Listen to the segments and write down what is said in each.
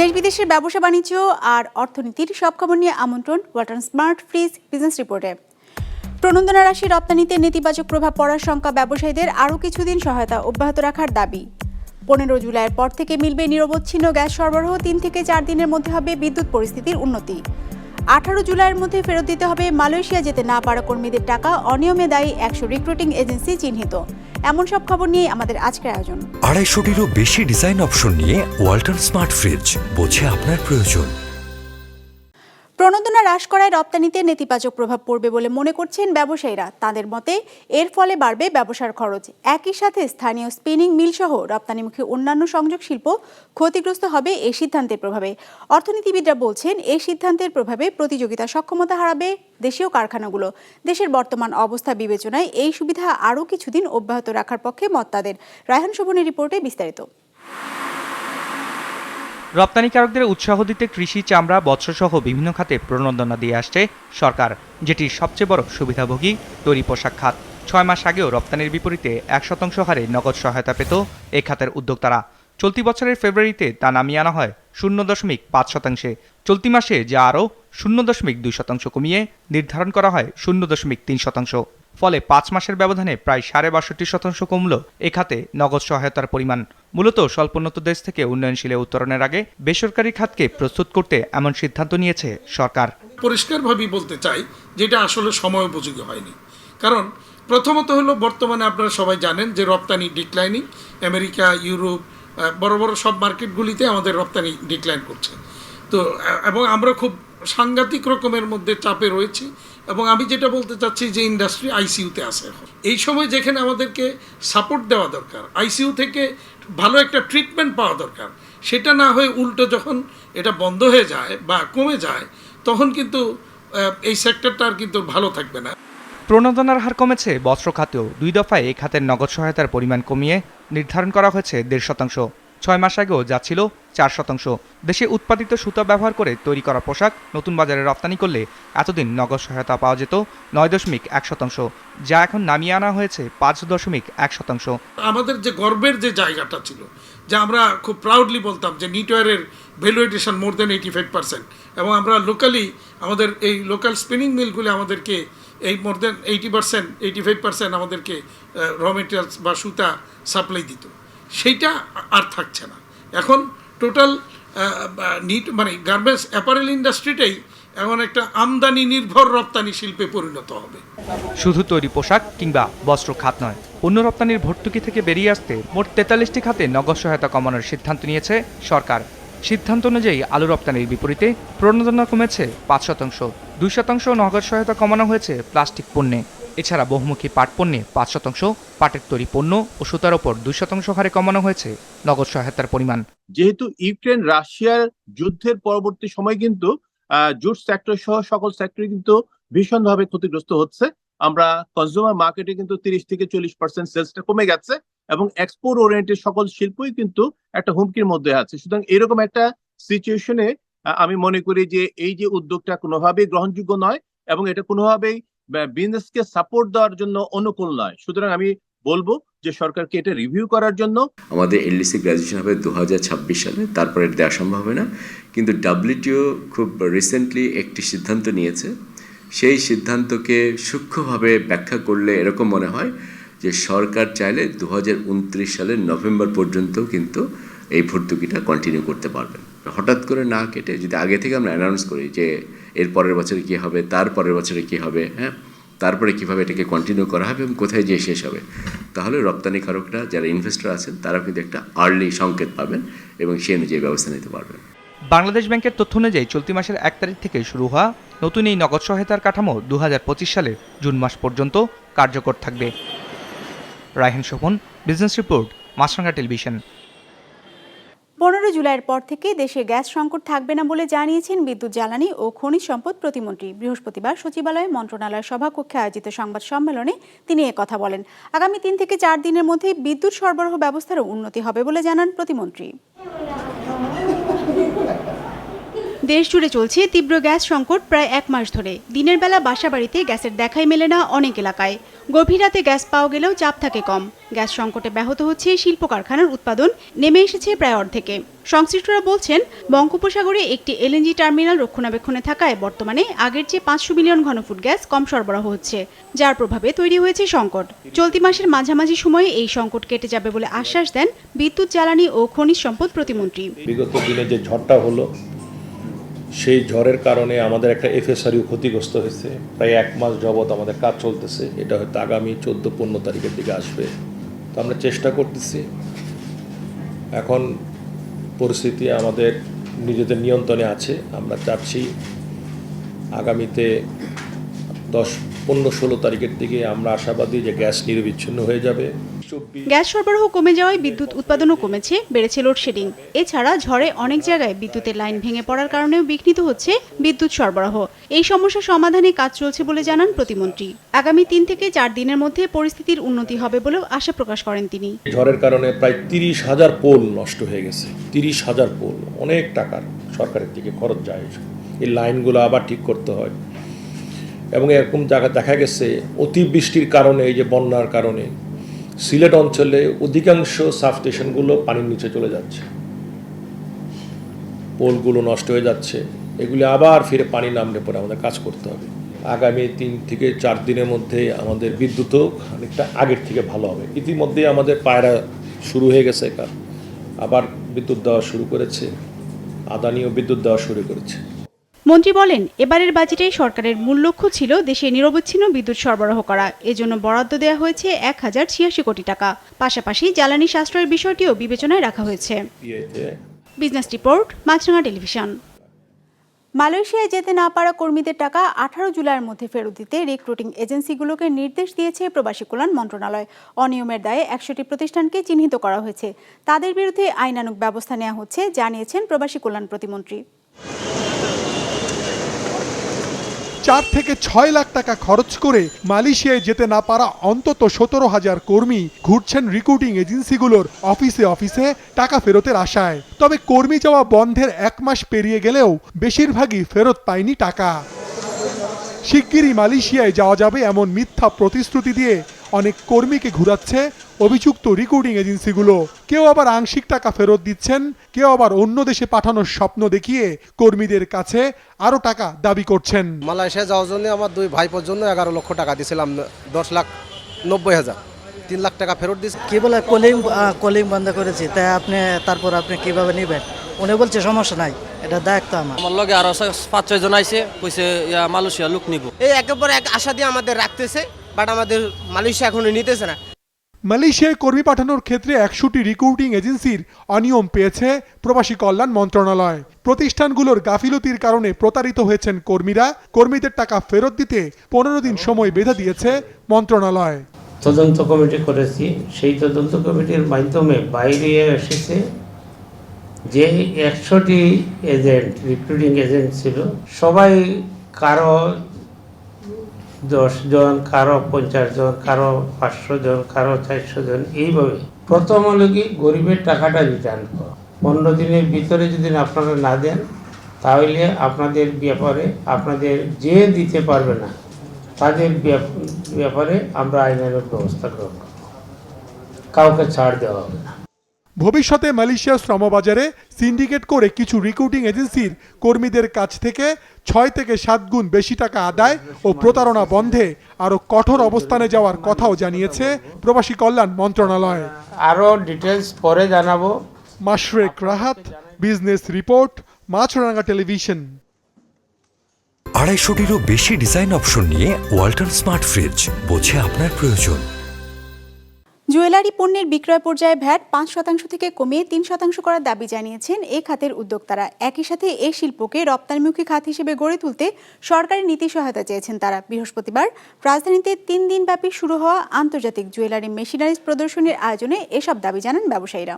দেশ বিদেশের ব্যবসা বাণিজ্য আর অর্থনীতির সব খবর নিয়ে আমন্ত্রণ ওয়াটার স্মার্ট ফ্রিজ বিজনেস রিপোর্টে। প্রণোদনা রাশি রপ্তানিতে নেতিবাচক প্রভাব পড়ার শঙ্কা ব্যবসায়ীদের আরও কিছুদিন সহায়তা অব্যাহত রাখার দাবি। পনেরো জুলাইয়ের পর থেকে মিলবে নিরবচ্ছিন্ন গ্যাস সরবরাহ, তিন থেকে চার দিনের মধ্যে হবে বিদ্যুৎ পরিস্থিতির উন্নতি। আঠারো জুলাইয়ের মধ্যে ফেরত দিতে হবে মালয়েশিয়া যেতে না পারা কর্মীদের টাকা, অনিয়মে দায়ী একশো রিক্রুটিং এজেন্সি চিহ্নিত। এমন সব খবর নিয়ে আমাদের আজকের আয়োজন। আড়াইশোটিরও বেশি ডিজাইন অপশন নিয়ে ওয়াল্টন স্মার্ট ফ্রিজ বোঝে আপনার প্রয়োজন। প্রণোদনা হ্রাস করায় রপ্তানিতে নেতিবাচক প্রভাব পড়বে বলে মনে করছেন ব্যবসায়ীরা। তাদের মতে, এর ফলে বাড়বে ব্যবসার খরচ। একই সাথে স্থানীয় স্পিনিং মিল সহ রপ্তানিমুখী অন্যান্য সংযোগ শিল্প ক্ষতিগ্রস্ত হবে এই সিদ্ধান্তের প্রভাবে। অর্থনীতিবিদরা বলছেন, এই সিদ্ধান্তের প্রভাবে প্রতিযোগিতা সক্ষমতা হারাবে দেশীয় কারখানাগুলো। দেশের বর্তমান অবস্থা বিবেচনায় এই সুবিধা আরও কিছুদিন অব্যাহত রাখার পক্ষে মত তাদের। রায়হান শোভনের রিপোর্টে বিস্তারিত। রপ্তানিকারকদের উৎসাহ দিতে কৃষি, চামড়া বৎসসহ বিভিন্ন খাতে প্রণোদনা দিয়ে আসছে সরকার যেটির সবচেয়ে বড় সুবিধাভোগী তৈরি পোশাক খাত। ছয় মাস আগেও রপ্তানির বিপরীতে এক শতাংশ হারে নগদ সহায়তা পেত এই খাতের উদ্যোক্তারা। চলতি বছরের ফেব্রুয়ারিতে তা নামিয়ে আনা হয় শূন্য দশমিক পাঁচ শতাংশে। চলতি মাসে যা আরও শূন্য দশমিক দুই শতাংশ কমিয়ে নির্ধারণ করা হয় শূন্য দশমিক তিন শতাংশ। ফলে পাঁচ মাসের ব্যবধানে প্রায় সাড়ে বাষট্টি শতাংশ কমল এ খাতে নগদ সহায়তার পরিমাণ। মূলত স্বল্পোন্নত দেশ থেকে উন্নয়নশীলে উত্তরণের আগে বেসরকারি খাতকে প্রস্তুত করতে এমন সিদ্ধান্ত নিয়েছে সরকার। পরিষ্কারভাবেই বলতে চাই যেটা আসলে সময় উপযোগী হয়নি। কারণ প্রথমত হলো বর্তমানে আপনারা সবাই জানেন যে রপ্তানি ডিক্লাইনিং আমেরিকা, ইউরোপ বড় বড় সব মার্কেটগুলিতে আমাদের রপ্তানি ডিক্লাইন করছে। তো এবং আমরা খুব সাংঘাতিক রকমের মধ্যে চাপে রয়েছি। এবং আমি যেটা বলতে চাচ্ছি যে ইন্ডাস্ট্রি আইসিইউতে আছে এখন। এই সময় যেখানে আমাদেরকে সাপোর্ট দেওয়া দরকার আইসিইউ থেকে ভালো একটা ট্রিটমেন্ট পাওয়া দরকার, সেটা না হয়ে উল্টো যখন এটা বন্ধ হয়ে যায় বা কমে যায়, তখন কিন্তু এই সেক্টরটা আর কিন্তু ভালো থাকবে না। প্রণোদনার হার কমেছে, বস্ত্র খাতেও দুই দফায় এই খাতের নগদ সহায়তার পরিমাণ কমিয়ে নির্ধারণ করা হয়েছে দেড় শতাংশ। ছয় মাস আগেও যা ছিল চার শতাংশ। দেশে উৎপাদিত সুতা ব্যবহার করে তৈরি করা পোশাক নতুন বাজারে রপ্তানি করলে এতদিন নগদ সহায়তা পাওয়া যেত নয় দশমিক এক শতাংশ, যা এখন নামিয়ে আনা হয়েছে পাঁচ দশমিক এক শতাংশ। আমাদের যে গর্বের যে জায়গাটা ছিল, যে আমরা খুব প্রাউডলি বলতাম যে নিটওয়ারের ভ্যালুয়েটেশন মোর দেন এইটি ফাইভ পার্সেন্ট এবং আমরা লোকালি আমাদের এই লোকাল স্পিনিং মিলগুলি আমাদেরকে এই more than eighty percent eighty five percent আমাদেরকে র মেটেরিয়ালস বা সুতা সাপ্লাই দিত। সেইটা আর থাকছে না। এখন টোটাল নিট মানে গার্মেন্টস অ্যাপারেল ইন্ডাস্ট্রিটাই এমন একটা আমদানি নির্ভর রপ্তানি শিল্পে পরিণত হবে। শুধু তৈরি পোশাক কিংবা বস্ত্র খাত নয়, পণ্য রপ্তানির ভর্তুকি থেকে বেরিয়ে আসতে মোট তেতাল্লিশটি খাতে নগদ সহায়তা কমানোর সিদ্ধান্ত নিয়েছে সরকার। সিদ্ধান্ত অনুযায়ী আলু রপ্তানির বিপরীতে প্রণোদনা কমেছে পাঁচ শতাংশ। দুই শতাংশ নগদ সহায়তা কমানো হয়েছে প্লাস্টিক পণ্যে। এছাড়া বহুমুখী পাট পণ্যে পাঁচ শতাংশ, পাটের তৈরি পণ্য ও সুতার ওপর দুই শতাংশ হারে কমানো হয়েছে। নগদ সহায়তার পরিমাণ। যেহেতু ইউক্রেন রাশিয়ার যুদ্ধের পরবর্তী সময় কিন্তু জুট সেক্টর সহ সকল সেক্টর কিন্তু ভীষণভাবে ক্ষতিগ্রস্ত হচ্ছে। আমরা কনজিউমার মার্কেটে কিন্তু তিরিশ থেকে চল্লিশ পার্সেন্ট সেলসটা কমে গেছে এবং এক্সপোর্ট ওরিয়েন্টেড সকল শিল্পই কিন্তু একটা হুমকির মধ্যে আছে। সুতরাং এরকম একটা সিচুয়েশনে আমি মনে করি যে এই যে উদ্যোগটা কোনোভাবেই গ্রহণযোগ্য নয় এবং এটা কোনোভাবেই বিজনেসকে সাপোর্ট দেওয়ার জন্য অনুকূল নয়। সুতরাং আমি বলব যে সরকারকে এটা রিভিউ করার জন্য আমাদের এলডিসি গ্র্যাজুয়েশন হবে দু হাজার ছাব্বিশ সালে, তারপরে দেওয়া সম্ভব হবে না। কিন্তু ডাব্লিউটিও খুব রিসেন্টলি একটি সিদ্ধান্ত নিয়েছে। সেই সিদ্ধান্তকে সূক্ষ্মভাবে ব্যাখ্যা করলে এরকম মনে হয় যে সরকার চাইলে দু হাজার উনত্রিশ সালের নভেম্বর পর্যন্ত কিন্তু এই ভর্তুকিটা কন্টিনিউ করতে পারবেন। হঠাৎ করে না কেটে যদি আগে থেকে আমরা অ্যানাউন্স করি যে এর পরের বছরে কী হবে, তার পরের বছরে কী হবে হ্যাঁ? তারপরে কীভাবে এটাকে কন্টিনিউ করা হবে এবং কোথায় যেয়ে শেষ হবে? তাহলে রপ্তানিকারকরা যারা ইনভেস্টর আছেন, তারা কিন্তু একটা আর্লি সংকেত পাবেন এবং সে অনুযায়ী ব্যবস্থা নিতে পারবেন। বাংলাদেশ ব্যাংকের তথ্য অনুযায়ী চলতি মাসের এক তারিখ থেকে শুরু হওয়া নতুন এই নগদ সহায়তার কাঠামো দু হাজার পঁচিশ সালের জুন মাস পর্যন্ত কার্যকর থাকবে। Raihan Shovon business report Maasranga television পনেরো জুলাইয়ের পর থেকে দেশে গ্যাস সংকট থাকবে না বলে জানিয়েছেন বিদ্যুৎ জ্বালানি ও খনিজ সম্পদ প্রতিমন্ত্রী। বৃহস্পতিবার সচিবালয়ে মন্ত্রণালয় সভাকক্ষে আয়োজিত সংবাদ সম্মেলনে তিনি কথা বলেন। আগামী তিন থেকে চার দিনের মধ্যে বিদ্যুৎ সরবরাহ ব্যবস্থারও উন্নতি হবে বলে জানান প্রতিমন্ত্রী। দেশ জুড়ে চলছে তীব্র গ্যাস সংকট প্রায় এক মাস ধরে। দিনের বেলা বাসাবাড়িতে গ্যাসের দেখাই মেলে না অনেক এলাকায়। গভীর রাতে গ্যাস পাওয়া গেলেও চাপ থাকে কম। গ্যাস সংকটে ব্যাহত হচ্ছে শিল্প কারখানার উৎপাদন। নেমে এসেছে প্রায় অর্ধেকে। সংশ্লিষ্টরা বলছেন, বঙ্গোপসাগরে একটি এলএনজি টার্মিনাল রক্ষণাবেক্ষণে থাকায় বর্তমানে আগের চেয়ে পাঁচশো মিলিয়ন ঘনফুট গ্যাস কম সরবরাহ হচ্ছে, যার প্রভাবে তৈরি হয়েছে সংকট। চলতি মাসের মাঝামাঝি সময়ে এই সংকট কেটে যাবে বলে আশ্বাস দেন বিদ্যুৎ, জ্বালানি ও খনিজ সম্পদ প্রতিমন্ত্রী। বিগত দিনে যে ঝড়টা হলো সেই ঝড়ের কারণে আমাদের একটা এফএসআরিও ক্ষতিগ্রস্ত হয়েছে। প্রায় এক মাস যাবৎ আমাদের কাজ চলতেছে। এটা হয়তো আগামী চোদ্দ, পনেরো তারিখের দিকে আসবে। তো আমরা চেষ্টা করতেছি। এখন পরিস্থিতি আমাদের নিজেদের নিয়ন্ত্রণে আছে। আমরা চাচ্ছি আগামীতে দশ, পনেরো, ষোলো তারিখের দিকে আমরা আশাবাদী যে গ্যাস নিরবিচ্ছিন্ন হয়ে যাবে। গ্যাস সরবরাহ কমে যাওয়ায় বিদ্যুৎ উৎপাদনও কমেছে বেড়েছে লোডশেডিং এছাড়া ঝড়ে অনেক জায়গায় বিদ্যুতের লাইন ভেঙে পড়ার কারণেও বিঘ্নিত হচ্ছে বিদ্যুৎ সরবরাহ। এই সমস্যা সমাধানে কাজ চলছে বলে জানান প্রতিমন্ত্রী। আগামী তিন থেকে চার দিনের মধ্যে পরিস্থিতির উন্নতি হবে বলেও আশা প্রকাশ করেন তিনি। ঝড়ের কারণে প্রায় তিরিশ হাজার পোল নষ্ট হয়ে গেছে। তিরিশ হাজার পোল অনেক টাকার সরকারের দিকে খরচ যায়। এই লাইনগুলো আবার ঠিক করতে হয়। এবং এরকম জায়গা দেখা গেছে অতিবৃষ্টির কারণে এই যে বন্যার কারণে। সিলেট অঞ্চলে অধিকাংশ সাবস্টেশনগুলো পানির নিচে চলে যাচ্ছে। পোলগুলো নষ্ট হয়ে যাচ্ছে। এগুলি আবার ফিরে পানি নামলে পরে আমাদের কাজ করতে হবে। আগামী তিন থেকে চার দিনের মধ্যে আমাদের বিদ্যুৎও অনেকটা আগের থেকে ভালো হবে। ইতিমধ্যে আমাদের পায়রা শুরু হয়ে গেছে কাজ আবার বিদ্যুৎ দেওয়া শুরু করেছে। আদানিও বিদ্যুৎ দেওয়া শুরু করেছে। মন্ত্রী বলেন, এবারের বাজেটে সরকারের মূল লক্ষ্য ছিল দেশে নিরবচ্ছিন্ন বিদ্যুৎ সরবরাহ করা। এজন্য বরাদ্দ দেওয়া হয়েছে এক হাজার ছিয়াশি কোটি টাকা। পাশাপাশি জ্বালানি সাশ্রয়ের বিষয়টিও বিবেচনায় রাখা হয়েছে। Business report, Maasranga television. মালয়েশিয়ায় যেতে না পারা কর্মীদের টাকা আঠারো জুলাইয়ের মধ্যে ফেরত দিতে রিক্রুটিং এজেন্সিগুলোকে নির্দেশ দিয়েছে প্রবাসী কল্যাণ মন্ত্রণালয়। অনিয়মের দায়ে একশোটি প্রতিষ্ঠানকে চিহ্নিত করা হয়েছে। তাদের বিরুদ্ধে আইনানুগ ব্যবস্থা নেওয়া হচ্ছে, জানিয়েছেন প্রবাসী কল্যাণ প্রতিমন্ত্রী। চার থেকে ছয় লাখ টাকা খরচ করে মালয়েশিয়ায় যেতে না পারা অন্তত সতেরো হাজার কর্মী ঘুরছেন রিক্রুটিং এজেন্সিগুলোর অফিসে অফিসে টাকা ফেরতের আশায়। তবে কর্মী যাওয়া বন্ধের এক মাস পেরিয়ে গেলেও বেশিরভাগই ফেরত পায়নি টাকা। শিগগিরই মালয়েশিয়ায় যাওয়া যাবে এমন মিথ্যা প্রতিশ্রুতি দিয়ে অনেক কর্মীকে ঘুরাচ্ছে। অভিযুক্ত রিক্রুটিং এজেন্সিগুলো কেউ আবার আংশিক টাকা ফেরত দিচ্ছেন কেউ আবার অন্য দেশে পাঠানোর স্বপ্ন দেখিয়ে কর্মীদের কাছে আরও টাকা দাবি করছেন। মালয়েশিয়া যাওয়ার জন্য আমার দুই ভাইপোর জন্য এগারো লক্ষ টাকা দিয়েছিলাম দশ লাখ নব্বই হাজার। তিন লাখ টাকা ফেরত দিয়েছি কি বলে কলিং কলিং বন্ধ করেছি তাই আপনি তারপর আপনি কীভাবে নেবেন? উনি বলছে সমস্যা নাই এটা দায়িত্ব আমার। আমার লগে আরও পাঁচ ছয় জন আইছে কইছে মালয়েশিয়া লোক নিব। এই একের পর এক আশা দিয়ে আমাদের রাখতেছে। বাট আমাদের মালয়েশিয়া এখনও নিতেছে না। মালয়েশিয়ায় কর্মী পাঠানোর ক্ষেত্রে একশোটি রিক্রুটিং এজেন্সির অনিয়ম পেয়েছে প্রবাসী কল্যাণ মন্ত্রণালয়। প্রতিষ্ঠানগুলোর গাফিলতির কারণে প্রতারিত হয়েছেন কর্মীরা। কর্মীদের টাকা ফেরত দিতে পনেরো দিন সময় বেঁধে দিয়েছে মন্ত্রণালয়। তদন্ত কমিটি করেছি। সেই তদন্ত কমিটির মাধ্যমে বাইরে এসেছে যে একশোটি এজেন্ট রিক্রুটিং এজেন্ট ছিল। সবাই কারও দশ জন, কারও পঞ্চাশ জন, কারও পাঁচশো জন, কারও চারশো জন, এইভাবে। প্রথম হলো কি, গরিবের টাকাটা রিটার্ন করা। পনেরো দিনের ভিতরে যদি আপনারা না দেন, তাহলে আপনাদের ব্যাপারে, আপনাদের যে দিতে পারবে না, তাদের ব্যাপ- ব্যাপারে আমরা আইনানুগ ব্যবস্থা গ্রহণ করব। কাউকে ছাড় দেওয়া হবে না। ভবিষ্যতে মালয়েশিয়ার শ্রমবাজারে সিন্ডিকেট করে কিছু রিক্রুটিং এজেন্সির কর্মীদের কাছ থেকে ছয় থেকে সাত গুণ বেশি টাকা আদায় ও প্রতারণা বন্ধে আরও কঠোর অবস্থানে যাওয়ার কথাও জানিয়েছে প্রবাসী কল্যাণ মন্ত্রণালয়। আরও ডিটেলস পরে জানাব। Mashrek Rahat business report Maasranga television. আড়াইশোটিরও বেশি ডিজাইন অপশন নিয়ে ওয়াল্টন স্মার্ট ফ্রিজ বোঝে আপনার প্রয়োজন। জুয়েলারি পণ্যের বিক্রয় পর্যায়ে ভ্যাট পাঁচ শতাংশ থেকে কমিয়ে তিন শতাংশ করার দাবি জানিয়েছেন এই খাতের উদ্যোক্তারা। একই সাথে এই শিল্পকে রপ্তানিমুখী খাত হিসেবে গড়ে তুলতে সরকারি নীতি সহায়তা চেয়েছেন তারা। বৃহস্পতিবার রাজধানীতে তিন দিনব্যাপী শুরু হওয়া আন্তর্জাতিক জুয়েলারি মেশিনারিজ প্রদর্শনীর আয়োজনে এসব দাবি জানান ব্যবসায়ীরা।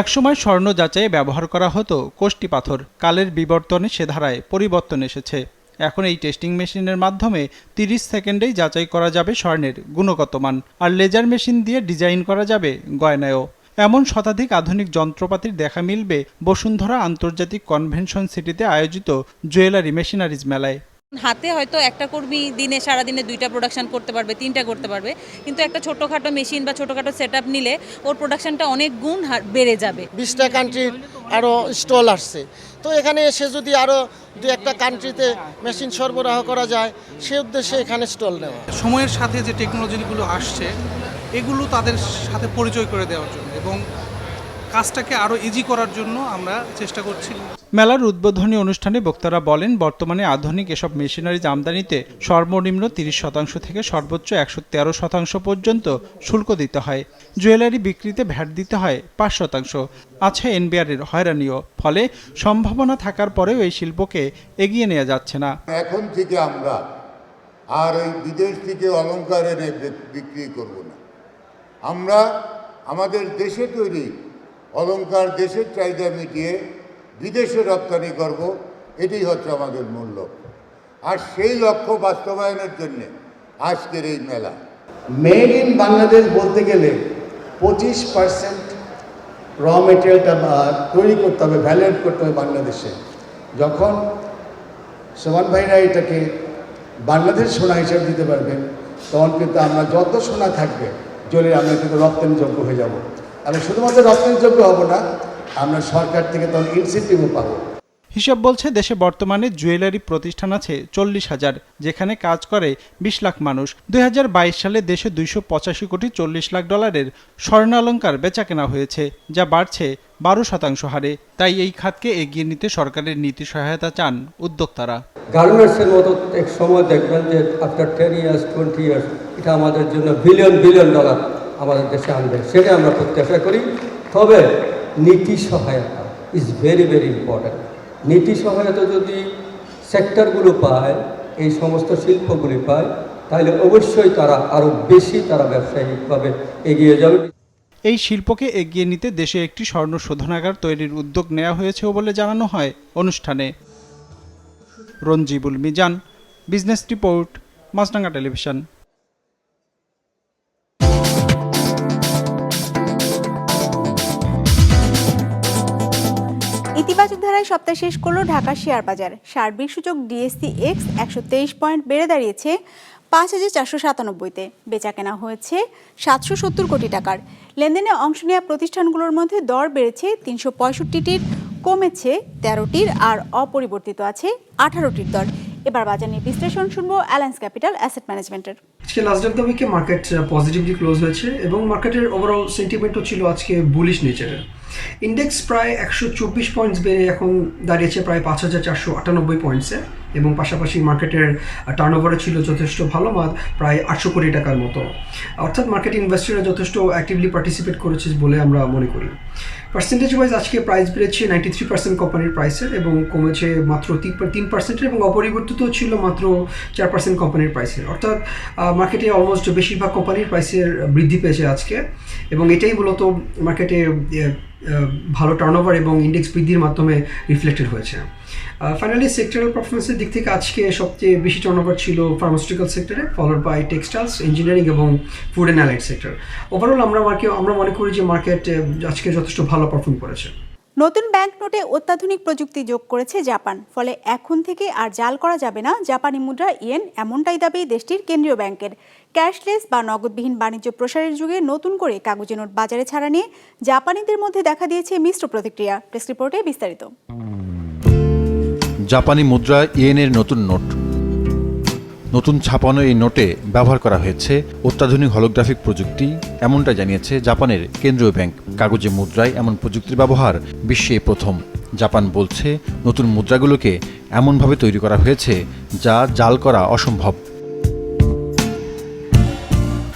একসময় স্বর্ণ যাচাইয়ে ব্যবহার করা হতো কোষ্টি পাথর। কালের বিবর্তনে সে ধারায় পরিবর্তন এসেছে। এখন এই টেস্টিং মেশিনের মাধ্যমে তিরিশ সেকেন্ডেই যাচাই করা যাবে স্বর্ণের গুণগত মান, আর লেজার মেশিন দিয়ে ডিজাইন করা যাবে গয়নায়ও। এমন শতাধিক আধুনিক যন্ত্রপাতির দেখা মিলবে বসুন্ধরা আন্তর্জাতিক কনভেনশন সিটিতে আয়োজিত জুয়েলারি মেশিনারিজ মেলায়। হাতে হয়তো একটা কর্মী দিনে সারা দিনে দুইটা প্রোডাকশন করতে পারবে তিনটা করতে পারবে। কিন্তু একটা ছোটোখাটো মেশিন বা ছোটোখাটো সেট নিলে ওর প্রোডাকশনটা অনেক গুণ বেড়ে যাবে। বিশটা কান্ট্রির আরও স্টল আসছে। তো এখানে এসে যদি আরও দু একটা কান্ট্রিতে মেশিন সরবরাহ করা যায় সে উদ্দেশ্যে এখানে স্টল নেওয়া। সময়ের সাথে যে টেকনোলজিগুলো আসছে এগুলো তাদের সাথে পরিচয় করে দেওয়ার জন্য এবং কাজটাকে আরও ইজি করার জন্য আমরা চেষ্টা করছি। মেলার উদ্বোধনী অনুষ্ঠানে বক্তারা বলেন, বর্তমানে আধুনিক এসব মেশিনারিজ আমদানিতে সর্বনিম্ন তিরিশ শতাংশ থেকে সর্বোচ্চ একশো তেরো শতাংশ পর্যন্ত শুল্ক দিতে হয়। জুয়েলারি বিক্রিতে ভ্যাট দিতে হয় পাঁচ শতাংশ। আছে এনবিআরের হয়রানিও। ফলে সম্ভাবনা থাকার পরেও এই শিল্পকে এগিয়ে নেওয়া যাচ্ছে না। এখন থেকে আমরা আর ওই বিদেশ থেকে অলঙ্কার এনে বিক্রি করব না। আমরা আমাদের দেশে তৈরি অলঙ্কার দেশের চাহিদা মিটিয়ে বিদেশে রপ্তানি করব, এটাই হচ্ছে আমাদের মূল লক্ষ্য। আর সেই লক্ষ্য বাস্তবায়নের জন্যে আজকের এই মেলা। মেড ইন বাংলাদেশ বলতে গেলে পঁচিশ পার্সেন্ট র মেটেরিয়ালটা তৈরি করতে হবে ভ্যালিড করতে হবে বাংলাদেশে। যখন সোমান ভাইরা এটাকে বাংলাদেশ সোনা হিসাবে দিতে পারবেন, তখন কিন্তু আমরা যত সোনা থাকবে জলে আমরা কিন্তু রপ্তানিযোগ্য হয়ে যাব। আমি শুধুমাত্র রপ্তানিযোগ্য হব না আমরা সরকার থেকে তখন ইনসেন্টিভও পাবো। হিসাব বলছে দেশে বর্তমানে জুয়েলারি প্রতিষ্ঠান আছে চল্লিশ হাজার যেখানে কাজ করে বিশ লাখ মানুষ। দু হাজার বাইশ সালে দেশে দুইশো পঁচাশি কোটি চল্লিশ লাখ ডলারের স্বর্ণালঙ্কার বেচা কেনা হয়েছে যা বাড়ছে বারো শতাংশ হারে। তাই এই খাতকে এগিয়ে নিতে সরকারের নীতি সহায়তা চান উদ্যোক্তারা। গার্মেন্টসের মতো এক সময় দেখবেন যে after ten years twenty years এটা আমাদের জন্য বিলিয়ন বিলিয়ন ডলার আমাদের দেশে আনবে। সেটা আমরা প্রত্যাশা করি। তবে নীতি সহায়তা ইজ ভেরি ভেরি ইম্পর্ট্যান্ট নীতি সহায়তা যদি সেক্টরগুলো পায়, এই সমস্ত শিল্পগুলি পায়, তাহলে অবশ্যই তারা আরও বেশি তারা ব্যবসায়িকভাবে এগিয়ে যাবে। এই শিল্পকে এগিয়ে নিতে দেশে একটি স্বর্ণ শোধনাগার তৈরির উদ্যোগ নেওয়া হয়েছে বলে জানানো হয় অনুষ্ঠানে। Ranjibul Mizan business report Maasranga television ইতিবাচক ধারায় সপ্তাহ শেষ করল ঢাকা শেয়ার বাজার। সার্বিক সূচক ডিএসসি এক্স একশো তেইশ পয়েন্ট বেড়ে দাঁড়িয়েছে পাঁচ হাজার চারশো সাতানব্বইতে। বেচা কেনা হয়েছে সাতশো সত্তর কোটি টাকার। লেনদেনে অংশ নেওয়া প্রতিষ্ঠানগুলোর মধ্যে দর বেড়েছে তিনশো পঁয়ষট্টিটির, কমেছে তেরোটির আর অপরিবর্তিত আছে আঠারোটির দর। এবার বাজার নিয়ে বিশ্লেষণ শুনব অ্যালায়েন্স ক্যাপিটাল অ্যাসেট ম্যানেজমেন্টের। আজকে দ্য উইকে মার্কেট পজিটিভলি ক্লোজ হয়েছে এবং মার্কেটের ওভারঅল সেন্টিমেন্টও ছিল আজকে বুলিশ নেচারের ইন্ডেক্স প্রায় একশো চব্বিশ পয়েন্টস বেড়ে এখন দাঁড়িয়েছে প্রায় পাঁচ হাজার চারশো আটানব্বই পয়েন্টসে এবং পাশাপাশি মার্কেটের টার্নওভারও ছিল যথেষ্ট ভালো প্রায় আটশো কোটি টাকার মতো। অর্থাৎ মার্কেট ইনভেস্টররা যথেষ্ট অ্যাক্টিভলি পার্টিসিপেট করেছে বলে আমরা মনে করি। পার্সেন্টেজ ওয়াইজ আজকে প্রাইস বেড়েছে নাইনটি থ্রি পার্সেন্ট কোম্পানির প্রাইসের এবং কমেছে মাত্র তিন পার্সেন্টের এবং অপরিবর্তিত ছিল মাত্র চার পার্সেন্ট কোম্পানির প্রাইসের অর্থাৎ মার্কেটে অলমোস্ট বেশিরভাগ কোম্পানির প্রাইসের বৃদ্ধি পেয়েছে আজকে এবং এটাই মূলত মার্কেটে ভালো টার্নওভার এবং ইন্ডেক্স বৃদ্ধির মাধ্যমে রিফ্লেক্টেড হয়েছে। ফাইনালি সেক্টরাল পারফরমেন্সের দিক থেকে আজকে সবচেয়ে বেশি টার্নওভার ছিল ফার্মাসিউটিক্যাল সেক্টরে ফলোড বাই টেক্সটাইলস ইঞ্জিনিয়ারিং এবং food and allied sector overall আমরা মার্কে আমরা মনে করি যে মার্কেট আজকে যথেষ্ট ভালো পারফর্ম করেছে। নতুন ব্যাংক নোটে অত্যাধুনিক প্রযুক্তি যোগ করেছে জাপান, ফলে এখন থেকে আর জাল করা যাবে না জাপানি মুদ্রা, ইয়েন, এমনটাই দাবি দেশটির কেন্দ্রীয় ব্যাংকের। ক্যাশলেস বা নগদবিহীন বাণিজ্য প্রসারের যুগে নতুন করে কাগজে নোট বাজারে ছাড়া নিয়ে জাপানিদের মধ্যে দেখা দিয়েছে মিশ্র প্রতিক্রিয়া। প্রেস রিপোর্টে বিস্তারিত। জাপানি মুদ্রা ইয়েনের নতুন নোট। নতুন ছাপানো এই নোটে ব্যবহার করা হয়েছে অত্যাধুনিক হলোগ্রাফিক প্রযুক্তি, এমনটা জানিয়েছে জাপানের কেন্দ্রীয় ব্যাংক। কাগজে মুদ্রায় এমন প্রযুক্তির ব্যবহার বিশ্বে প্রথম। জাপান বলছে, নতুন মুদ্রাগুলোকে এমনভাবে তৈরি করা হয়েছে যা জাল করা অসম্ভব।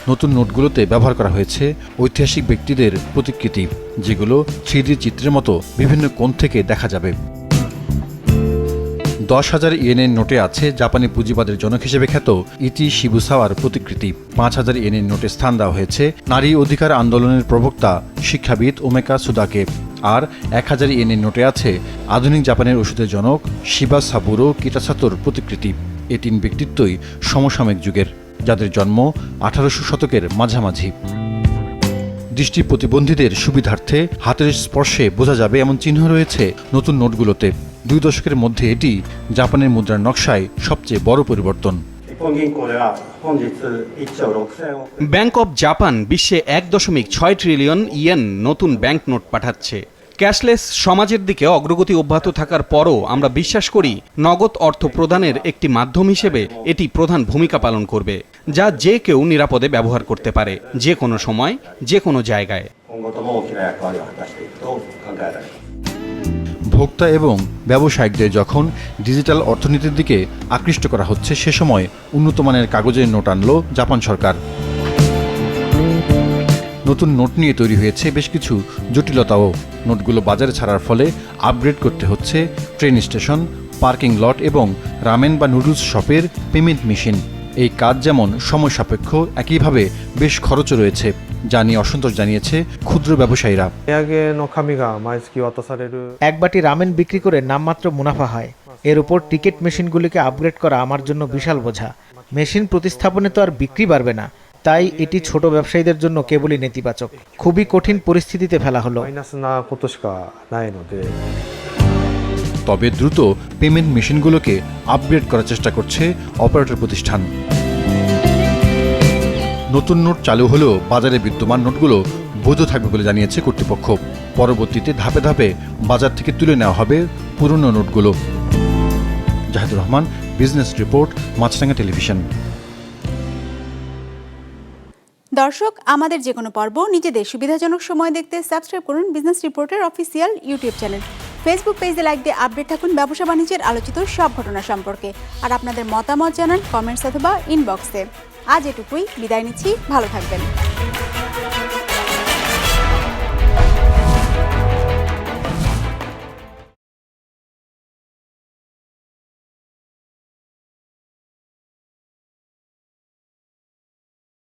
নতুন নোটগুলোতে ব্যবহার করা হয়েছে ঐতিহাসিক ব্যক্তিদের প্রতিকৃতি, যেগুলো থ্রিডি চিত্রের মতো বিভিন্ন কোণ থেকে দেখা যাবে। দশ হাজার ইয়েনের নোটে আছে জাপানি পুঁজিবাদের জনক হিসেবে খ্যাত ইতি শিবুসাওয়ার প্রতিকৃতি। পাঁচ হাজার ইয়েনের নোটে স্থান দেওয়া হয়েছে নারী অধিকার আন্দোলনের প্রবক্তা শিক্ষাবিদ ওমেকা সুদাকে। আর এক হাজার ইয়েনের নোটে আছে আধুনিক জাপানের ওষুধের জনক শিবা সাবুরো কিটাসাতোর প্রতিকৃতি। এ তিন ব্যক্তিত্বই সমসাময়িক যুগের, যাদের জন্ম আঠারোশো শতকের মাঝামাঝি। দৃষ্টি প্রতিবন্ধীদের সুবিধার্থে হাতের স্পর্শে বোঝা যাবে এমন চিহ্ন রয়েছে নতুন নোটগুলোতে। দুই দশকের মধ্যে এটি জাপানের মুদ্রার নকশায় সবচেয়ে বড় পরিবর্তন। ব্যাংক অব জাপান বিশ্বে এক দশমিক ছয় ট্রিলিয়ন ইয়েন নতুন ব্যাংক নোট পাঠাচ্ছে। ক্যাশলেস সমাজের দিকে অগ্রগতি অব্যাহত থাকার পরও আমরা বিশ্বাস করি নগদ অর্থ প্রদানের একটি মাধ্যম হিসেবে এটি প্রধান ভূমিকা পালন করবে, যা যে কেউ নিরাপদে ব্যবহার করতে পারে, যে কোনো সময়, যে কোনো জায়গায়। ভোক্তা এবং ব্যবসায়িকদের যখন ডিজিটাল অর্থনীতির দিকে আকৃষ্ট করা হচ্ছে, সে সময় উন্নত মানের কাগজের নোট আনলো জাপান সরকার। নতুন নোট নিয়ে তৈরি হয়েছে বেশ কিছু জটিলতাও। নোটগুলো বাজারে ছাড়ার ফলে আপগ্রেড করতে হচ্ছে ট্রেন স্টেশন, পার্কিং লট এবং রামেন বা নুডলস শপের পেমেন্ট মেশিন। এই কাজ যেমন সময় সাপেক্ষ, একইভাবে বেশ খরচও রয়েছে। যা নিয়ে অসন্তোষ জানিয়েছে ক্ষুদ্র ব্যবসায়ীরা। এক বাটি রামেন বিক্রি করে নামমাত্র মুনাফা হয়। এর উপর টিকিট মেশিনগুলিকে আপগ্রেড করা আমার জন্য বিশাল বোঝা। মেশিন প্রতিস্থাপনে তো আর বিক্রি বাড়বে না। তাই এটি ছোট ব্যবসায়ীদের জন্য কেবলই নেতিবাচক। খুবই কঠিন পরিস্থিতিতে ফেলা হলো। তবে দ্রুত পেমেন্ট মেশিনগুলোকে আপগ্রেড করার চেষ্টা করছে অপারেটর প্রতিষ্ঠান। নতুন নোট চালু হলেও বাজারে বিদ্যমান নোটগুলো বৈধ থাকবে বলে জানিয়েছে কর্তৃপক্ষ। পরবর্তীতে ধাপে ধাপে বাজার থেকে তুলে নেওয়া হবে পুরনো নোটগুলো। Zahidur Rahman, business report Maasranga television. দর্শক, আমাদের যে কোনো পর্ব নিজেদের সুবিধাজনক সময় দেখতে সাবস্ক্রাইব করুন বিজনেস রিপোর্টের অফিসিয়াল ইউটিউব চ্যানেল। ফেসবুক পেজে লাইক দিয়ে আপডেট থাকুন ব্যবসা বাণিজ্যের আলোচিত সব ঘটনা সম্পর্কে। আর আপনাদের মতামত জানান কমেন্টস অথবা ইনবক্সে আজ এটুকুই। বিদায় নিচ্ছি। ভালো থাকবেন।